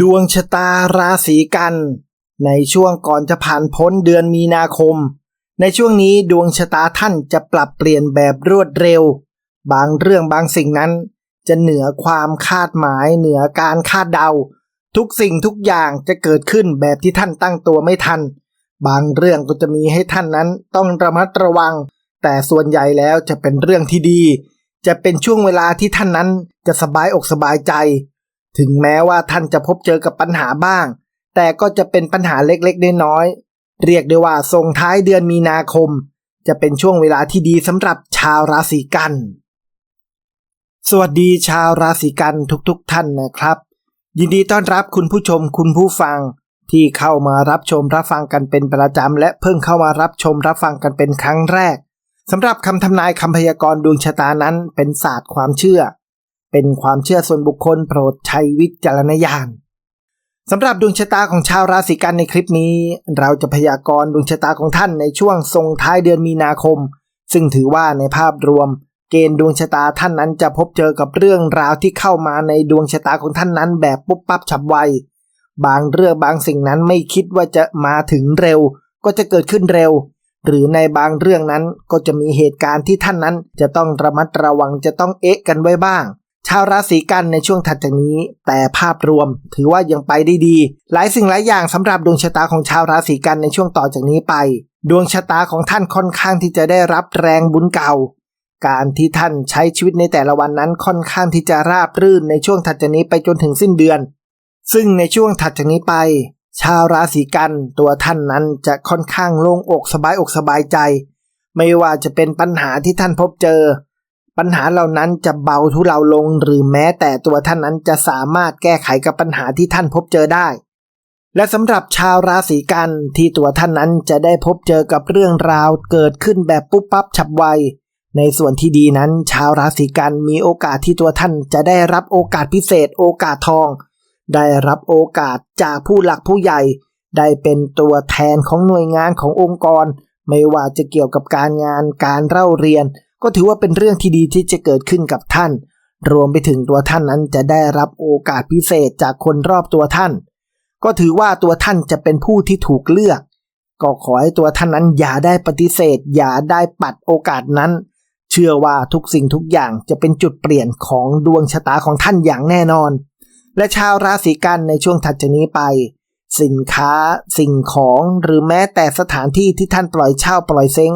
ดวงชะตาราศีกัน ในช่วงก่อนจะผ่านพ้นเดือนมีนาคม ในช่วงนี้ดวงชะตาท่านจะปรับเปลี่ยนแบบรวดเร็ว บางเรื่องบางสิ่งนั้น จะเหนือความคาดหมายเหนือการคาดเดา ทุกสิ่งทุกอย่างจะเกิดขึ้นแบบที่ท่านตั้งตัวไม่ทัน บางเรื่องก็จะมีให้ท่านนั้นต้องระมัดระวัง แต่ส่วนใหญ่แล้วจะเป็นเรื่องที่ดี จะเป็นช่วงเวลาที่ท่านนั้นจะสบายอกสบายใจ ถึงแม้ว่าท่านจะพบเจอกับปัญหาบ้าง แต่ก็จะเป็นปัญหาเล็กๆน้อยๆเรียกได้ว่าส่งท้ายเดือนมีนาคม จะเป็นช่วงเวลาที่ดีสำหรับชาวราศีกัน สวัสดีชาวราศีกันทุกๆทท่านนะครับ ยินดีต้อนรับคุณผู้ชมคุณผู้ฟัง ที่เข้ามารับชมรับฟังกันเป็นประจำและเพิ่งเข้ามารับชมรับฟังกันเป็นครั้งแรกสำหรับคำทำนายคำพยากรณ์ดวงชะตานั้นเป็นศาสตร์ความเชื่อ เป็นความเชื่อส่วนบุคคลโปรดใช้วิจารณญาณสำหรับดวงชะตาของชาวราศีกันในคลิปนี้ เราจะพยากรณ์ดวงชะตาของท่านในช่วงทรงท้ายเดือนมีนาคม ซึ่งถือว่าในภาพรวม เกณฑ์ดวงชะตาท่านนั้นจะพบเจอกับเรื่องราวที่เข้ามาในดวงชะตาของท่านนั้น แบบปุ๊บปั๊บฉับไว บางเรื่องบางสิ่งนั้นไม่คิดว่าจะมาถึงเร็ว ก็จะเกิดขึ้นเร็ว หรือในบางเรื่องนั้นก็จะมีเหตุการณ์ที่ท่านนั้นจะต้องระมัดระวังจะต้องเอ๊ะกันไว้บ้าง ชาวราศีกันในช่วงถัดจากนี้ แต่ภาพรวมถือว่ายังไปได้ดี หลายสิ่งหลายอย่างสำหรับดวงชะตาของชาวราศีกันในช่วงต่อจากนี้ไป ดวงชะตาของท่านค่อนข้างที่จะได้รับแรงบุญเก่า การที่ท่านใช้ชีวิตในแต่ละวันนั้นค่อนข้างที่จะราบรื่นในช่วงถัดจากนี้ไปจนถึงสิ้นเดือน ซึ่งในช่วงถัดจากนี้ไป ชาวราศีกันตัวท่านนั้นจะค่อนข้างโล่งอกสบายอกสบายใจ ไม่ว่าจะเป็นปัญหาที่ท่านพบเจอ ปัญหาเหล่านั้นจะเบาทุเลาลงหรือแม้แต่ตัวท่านนั้นจะสามารถแก้ไขกับปัญหาที่ท่านพบเจอได้ และสำหรับชาวราศีกันที่ตัวท่านนั้นจะได้พบเจอกับเรื่องราวเกิดขึ้นแบบปุ๊บปั๊บฉับไว ในส่วนที่ดีนั้น ชาวราศีกันมีโอกาสที่ตัวท่านจะได้รับโอกาสพิเศษ โอกาสทอง ได้รับโอกาสจากผู้หลักผู้ใหญ่ ได้เป็นตัวแทนของหน่วยงานขององค์กร ไม่ว่าจะเกี่ยวกับการงานการเล่าเรียน ก็ถือว่าเป็นเรื่องที่ดีที่จะเกิดขึ้นกับท่าน รวมไปถึงตัวท่านนั้นจะได้รับโอกาสพิเศษจากคนรอบตัวท่าน ก็ถือว่าตัวท่านจะเป็นผู้ที่ถูกเลือก ก็ขอให้ตัวท่านนั้นอย่าได้ปฏิเสธ อย่าได้ปัดโอกาสนั้น เชื่อว่าทุกสิ่งทุกอย่างจะเป็นจุดเปลี่ยนของดวงชะตาของท่านอย่างแน่นอน และชาวราศีกันในช่วงถัดจากนี้ไปสินค้า สิ่งของหรือแม้แต่สถานที่ที่ท่านปล่อยเช่าปล่อยเซ้ง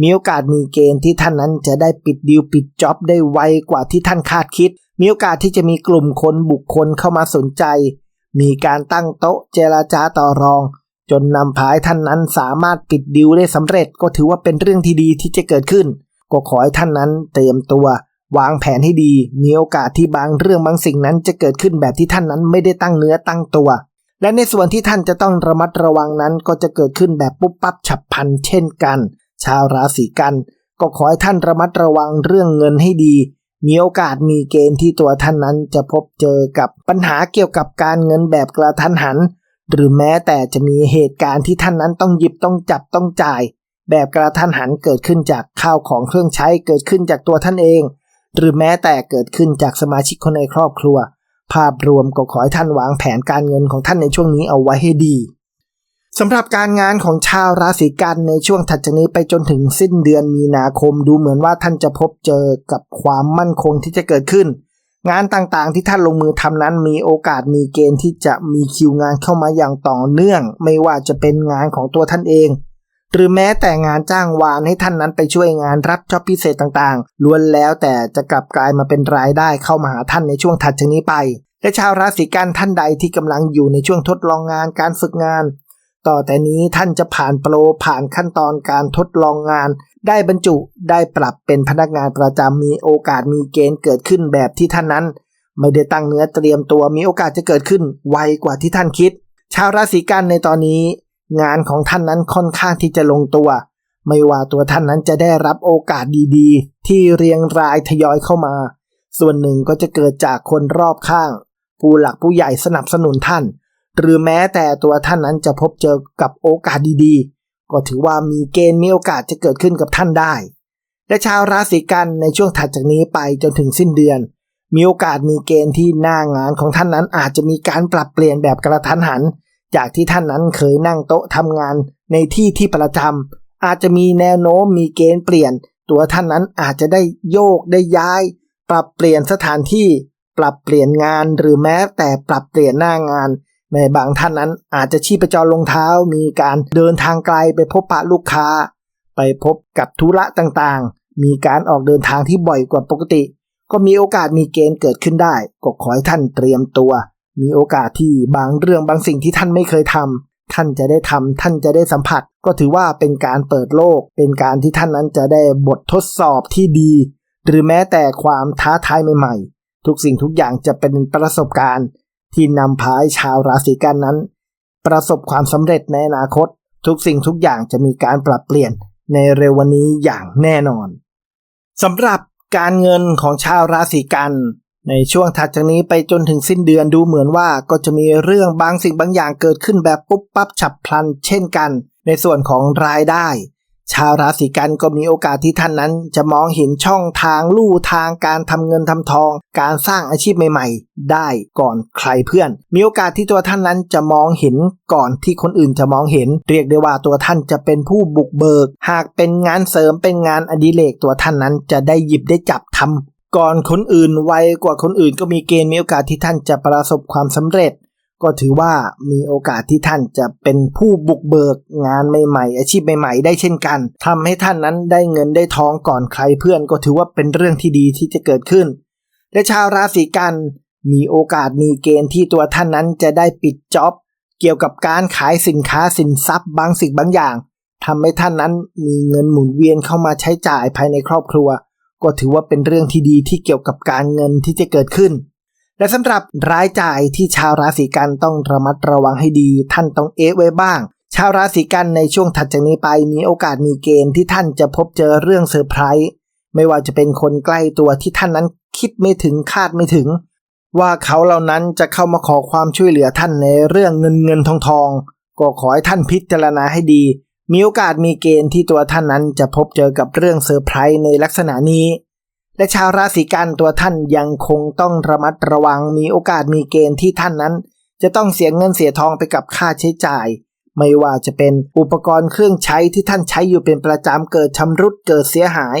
มีโอกาสมีเกณฑ์ที่ท่านนั้นจะได้ปิดดีลปิดจ็อบได้ไวกว่าที่ท่านคาดคิด มีโอกาสที่จะมีกลุ่มคนบุคคลเข้ามาสนใจ มีการตั้งโต๊ะเจราจาต่อรอง จนนำพายท่านนั้นสามารถปิดดิวได้สำเร็จก็ถือว่าเป็นเรื่องที่ดีที่จะเกิดขึ้น ก็ขอให้ท่านนั้นเตรียมตัว วางแผนให้ดี มีโอกาสที่บางเรื่องบางสิ่งนั้นจะเกิดขึ้นแบบที่ท่านนั้นไม่ได้ตั้งเนื้อตั้งตัว และในส่วนที่ท่านจะต้องระมัดระวังนั้นก็จะเกิดขึ้นแบบปุ๊บปั๊บฉับพลันเช่นกัน ชาวราศีกัน ก็ขอให้ท่านระมัดระวังเรื่องเงินให้ดี มีโอกาสมีเกณฑ์ที่ตัวท่านนั้นจะพบเจอกับปัญหาเกี่ยวกับการเงินแบบกระทันหัน หรือแม้แต่จะมีเหตุการณ์ที่ท่านนั้นต้องหยิบต้องจับต้องจ่าย แบบกระทันหันเกิดขึ้นจากข้าวของเครื่องใช้เกิดขึ้นจากตัวท่านเอง หรือแม้แต่เกิดขึ้นจากสมาชิกคนในครอบครัว ภาพรวมก็ขอให้ท่านวางแผนการเงินของท่านในช่วงนี้เอาไว้ให้ดี สำหรับการงานของชาวราศีกันในช่วงถัดจากนี้ไปจนถึงสิ้นเดือนมีนาคมดูเหมือนว่าท่านจะพบเจอกับความมั่นคงที่จะเกิดขึ้น งานต่างๆที่ท่านลงมือทำนั้นมีโอกาสมีเกณฑ์ที่จะมีคิวงานเข้ามาอย่างต่อเนื่อง ไม่ว่าจะเป็นงานของตัวท่านเอง หรือแม้แต่งานจ้างวานให้ท่านนั้นไปช่วยงานรับจ็อบพิเศษต่างๆล้วนแล้วแต่จะกลับกลายมาเป็นรายได้เข้ามาหาท่านในช่วงถัดจากนี้ไป และชาวราศีกันท่านใดที่กำลังอยู่ในช่วงทดลองงานการฝึกงาน ต่อแต่นี้ท่านจะผ่านโปรผ่านขั้นตอนการทดลองงาน ได้บรรจุได้ปรับเป็นพนักงานประจำมีโอกาสมีเกณฑ์เกิดขึ้นแบบที่ท่านนั้น ไม่ได้ตั้งเนื้อเตรียมตัวมีโอกาสจะเกิดขึ้นไวกว่าที่ท่านคิด ชาวราศีกันในตอนนี้ งานของท่านนั้นค่อนข้างที่จะลงตัว ไม่ว่าตัวท่านนั้นจะได้รับโอกาสดีๆ ที่เรียงรายทยอยเข้ามา ส่วนหนึ่งก็จะเกิดจากคนรอบข้าง ผู้หลักผู้ใหญ่สนับสนุนท่าน หรือแม้แต่ตัวท่านนั้นจะพบเจอกับโอกาสดีๆ ก็ถือว่ามีเกณฑ์มีโอกาสจะเกิดขึ้นกับท่านได้ และชาวราศีกันในช่วงถัดจากนี้ไปจนถึงสิ้นเดือน มีโอกาสมีเกณฑ์ที่หน้างานของท่านนั้นอาจจะมีการปรับเปลี่ยนแบบกระทันหัน จากที่ท่านนั้นเคยนั่งโต๊ะทำงานในที่ที่ประจำอาจจะมีแนวโน้มมีเกณฑ์เปลี่ยน ตัวท่านนั้นอาจจะได้โยกได้ย้าย ปรับเปลี่ยนสถานที่ ปรับเปลี่ยนงานหรือแม้แต่ปรับเปลี่ยนหน้างาน ในบางท่านนั้นอาจจะชีพจรลงเท้ามีการเดินทางไกลไปพบปะลูกค้า ไปพบกับธุระต่างๆ มีการออกเดินทางที่บ่อยกว่าปกติ ก็มีโอกาสมีเกณฑ์เกิดขึ้นได้ ก็ขอให้ท่านเตรียมตัว มีโอกาสที่บางเรื่องบางสิ่งที่ท่านไม่เคยทำท่านจะได้ทำท่านจะได้สัมผัส ก็ถือว่าเป็นการเปิดโลก เป็นการที่ท่านนั้นจะได้บททดสอบที่ดี หรือแม้แต่ความท้าทายใหม่ๆ ทุกสิ่งทุกอย่างจะเป็นประสบการณ์ ที่นำพาให้ชาวราศีกันนั้น ประสบความสำเร็จในอนาคต ทุกสิ่งทุกอย่างจะมีการปรับเปลี่ยนในเร็ววันนี้อย่างแน่นอนสำหรับการเงินของชาวราศีกัน ในช่วงถัดจากนี้ไปจนถึงสิ้นเดือนดูเหมือนว่าก็จะมีเรื่องบางสิ่งบางอย่างเกิดขึ้นแบบปุ๊บปั๊บฉับพลัน เช่นกัน ในส่วนของรายได้ ชาวราศีกันก็มีโอกาสที่ท่านนั้น จะมองเห็นช่องทางลู่ทางการทำเงินทำทอง การสร้างอาชีพใหม่ๆ ได้ก่อนใครเพื่อน มีโอกาสที่ตัวท่านนั้นจะมองเห็นก่อนที่คนอื่นจะมองเห็น เรียกได้ว่าตัวท่านจะเป็นผู้บุกเบิก หากเป็นงานเสริมเป็นงานอดิเรกตัวท่านนั้นจะได้หยิบได้จับทำก่อนคนอื่นไวกว่าคนอื่นก็มีเกณฑ์มีโอกาสที่ท่านจะประสบความสำเร็จ ก็ถือว่ามีโอกาสที่ท่านจะเป็นผู้บุกเบิกงานใหม่ๆ อาชีพใหม่ๆ ได้เช่นกันทำให้ท่านนั้นได้เงินได้ทองก่อนใครเพื่อน ก็ถือว่าเป็นเรื่องที่ดีที่จะเกิดขึ้น และชาวราศีกันมีโอกาสมีเกณฑ์ที่ตัวท่านนั้นจะได้ปิดจ็อบเกี่ยวกับการขายสินค้าสินทรัพย์บางสิ่งบางอย่างทำให้ท่านนั้นมีเงินหมุนเวียนเข้ามาใช้จ่ายภายในครอบครัว ก็ถือว่าเป็นเรื่องที่ดีที่เกี่ยวกับการเงินที่จะเกิดขึ้น และสำหรับรายจ่ายที่ชาวราศีกันต้องระมัดระวังให้ดี ท่านต้องเอะไว้บ้าง ชาวราศีกันในช่วงถัดจากนี้ไปมีโอกาสมีเกณฑ์ที่ท่านจะพบเจอเรื่องเซอร์ไพรส์ไม่ว่าจะเป็นคนใกล้ตัวที่ท่านนั้นคิดไม่ถึงคาดไม่ถึง ว่าเขาเหล่านั้นจะเข้ามาขอความช่วยเหลือท่านในเรื่องเงินเงินทองทองก็ขอให้ท่านพิจารณาให้ดี มีโอกาสมีเกณฑ์ที่ตัวท่านนั้นจะพบเจอกับเรื่องเซอร์ไพรส์ในลักษณะนี้ และชาวราศีกันตัวท่านยังคงต้องระมัดระวังมีโอกาสมีเกณฑ์ที่ท่านนั้น จะต้องเสียเงินเสียทองไปกับค่าใช้จ่าย ไม่ว่าจะเป็นอุปกรณ์เครื่องใช้ที่ท่านใช้อยู่เป็นประจำเกิดชำรุดเกิดเสียหาย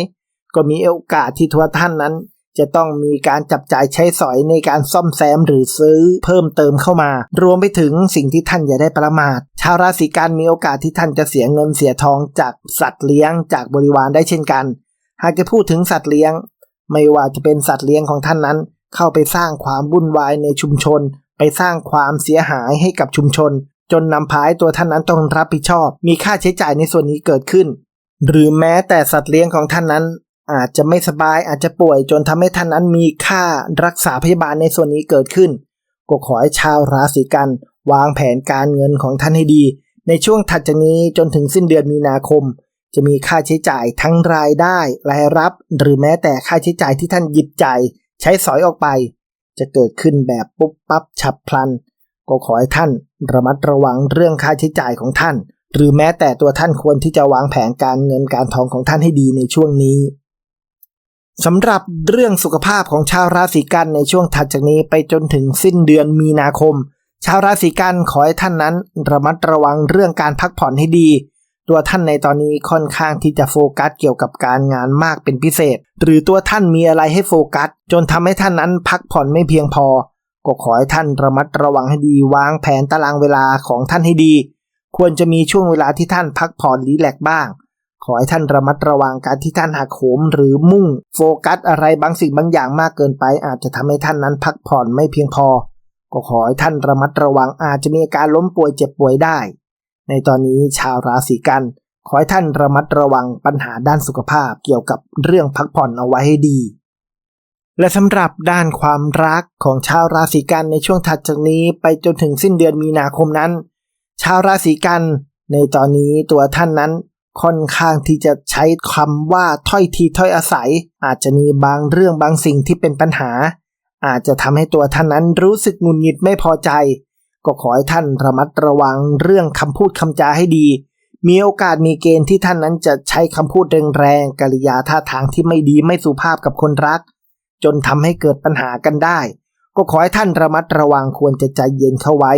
ก็มีโอกาสที่ตัวท่านนั้น จะต้องมีการจับจ่ายใช้สอยในการซ่อมแซมหรือซื้อเพิ่มเติมเข้ามา รวมไปถึงสิ่งที่ท่านอย่าได้ประมาท ชาวราศีกันมีโอกาสที่ท่านจะเสียเงินเสียทองจากสัตว์เลี้ยงจากบริวารได้เช่นกัน หากจะพูดถึงสัตว์เลี้ยง ไม่ว่าจะเป็นสัตว์เลี้ยงของท่านนั้น เข้าไปสร้างความวุ่นวายในชุมชน ไปสร้างความเสียหายให้กับชุมชน จนนำพาให้ตัวท่านนั้นต้องรับผิดชอบ มีค่าใช้จ่ายในส่วนนี้เกิดขึ้น หรือแม้แต่สัตว์เลี้ยงของท่านนั้น อาจจะไม่สบายอาจจะป่วยจนทำให้ท่านนั้นมีค่ารักษาพยาบาลในส่วนนี้เกิดขึ้นก็ขอให้ชาวราศีกันวางแผนการเงินของท่านให้ดี ในช่วงถัดจากนี้จนถึงสิ้นเดือนมีนาคม จะมีค่าใช้จ่ายทั้งรายได้รายรับ หรือแม้แต่ค่าใช้จ่ายที่ท่านหยิบจ่ายใช้สอยออกไป จะเกิดขึ้นแบบปุ๊บปั๊บฉับพลัน ก็ขอให้ท่านระมัดระวังเรื่องค่าใช้จ่ายของท่าน หรือแม้แต่ตัวท่านควรที่จะวางแผนการเงินการทองของท่านให้ดีในช่วงนี้สำหรับเรื่องสุขภาพของชาวราศีกันในช่วงถัดจากนี้ไปจนถึงสิ้นเดือนมีนาคม ชาวราศีกันขอให้ท่านนั้น ระมัดระวังเรื่องการพักผ่อนให้ดี ตัวท่านในตอนนี้ค่อนข้างที่จะโฟกัสเกี่ยวกับการงานมากเป็นพิเศษ หรือตัวท่านมีอะไรให้โฟกัส จนทำให้ท่านนั้นพักผ่อนไม่เพียงพอ ก็ขอให้ท่านระมัดระวังให้ดีวางแผนตารางเวลาของท่านให้ดี ควรจะมีช่วงเวลาที่ท่านพักผ่อนรีแลกบ้าง ขอให้ท่านระมัดระวังการที่ท่านหักโหมหรือมุ่ง โฟกัสอะไรบางสิ่งบางอย่างมากเกินไป อาจจะทำให้ท่านนั้นพักผ่อนไม่เพียงพอ ก็ขอให้ท่านระมัดระวังอาจจะมีอาการล้มป่วยเจ็บป่วยได้ ในตอนนี้ชาวราศีกัน ขอให้ท่านระมัดระวังปัญหาด้านสุขภาพเกี่ยวกับเรื่องพักผ่อนเอาไว้ให้ดี และสำหรับด้านความรักของชาวราศีกันในช่วงถัดจากนี้ไปจนถึงสิ้นเดือนมีนาคมนั้น ชาวราศีกัน ในตอนนี้ตัวท่านนั้นค่อนข้างที่จะใช้คำว่าถ้อยทีถ้อยอาศัย อาจจะมีบางเรื่องบางสิ่งที่เป็นปัญหา อาจจะทำให้ตัวท่านนั้นรู้สึกงุดหงิดไม่พอใจ ก็ขอให้ท่านระมัดระวังเรื่องคำพูดคำจาให้ดี มีโอกาสมีเกณฑ์ที่ท่านนั้นจะใช้คำพูดแรงๆกริยาท่าทางที่ไม่ดีไม่สุภาพกับคนรัก จนทำให้เกิดปัญหากันได้ ก็ขอให้ท่านระมัดระวังควรจะใจเย็นเข้าไว้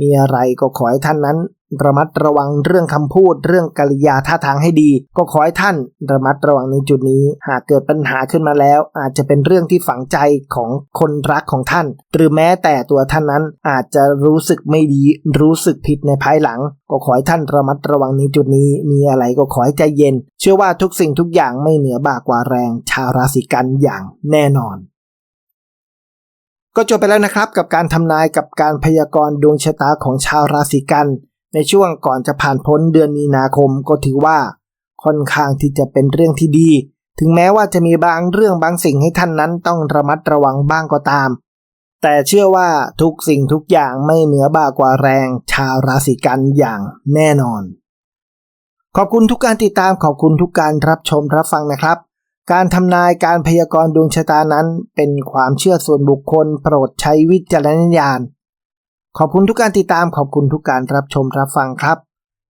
มีอะไรก็ขอให้ท่านนั้น ระมัดระวังเรื่องคำพูดเรื่องกริยาท่าทางให้ดี ก็ขอให้ท่านระมัดระวังในจุดนี้ หากเกิดปัญหาขึ้นมาแล้ว อาจจะเป็นเรื่องที่ฝังใจของคนรักของท่าน หรือแม้แต่ตัวท่านนั้นอาจจะรู้สึกไม่ดีรู้สึกผิดในภายหลัง ก็ขอให้ท่านระมัดระวังในจุดนี้ มีอะไรก็ขอให้ใจเย็น เชื่อว่าทุกสิ่งทุกอย่างไม่เหนือบ่ากว่าแรง ชาวราศีกันอย่างแน่นอนก็จบไปแล้วนะครับกับการทำนายกับการพยากรณ์ดวงชะตาของชาวราศีกัน ในช่วงก่อนจะผ่านพ้นเดือนมีนาคมก็ถือว่า ค่อนข้างที่จะเป็นเรื่องที่ดี ถึงแม้ว่าจะมีบางเรื่องบางสิ่งให้ท่านนั้นต้องระมัดระวังบ้างก็ตาม แต่เชื่อว่าทุกสิ่งทุกอย่างไม่เหนือบ่ากว่าแรง ชาวราศีกันอย่างแน่นอน ขอบคุณทุกการติดตามขอบคุณทุกการรับชมรับฟังนะครับ การทำนายการพยากรณ์ดวงชะตานั้น เป็นความเชื่อส่วนบุคคล โปรดใช้วิจารณญาณ ขอบคุณทุกการติดตามขอบคุณทุกการรับชมรับฟังครับ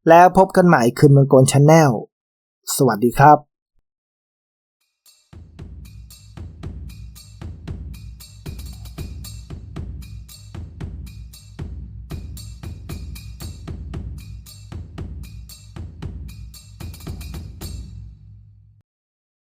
แล้วพบกันใหม่คืนมังกรชาแนลสวัสดีครับ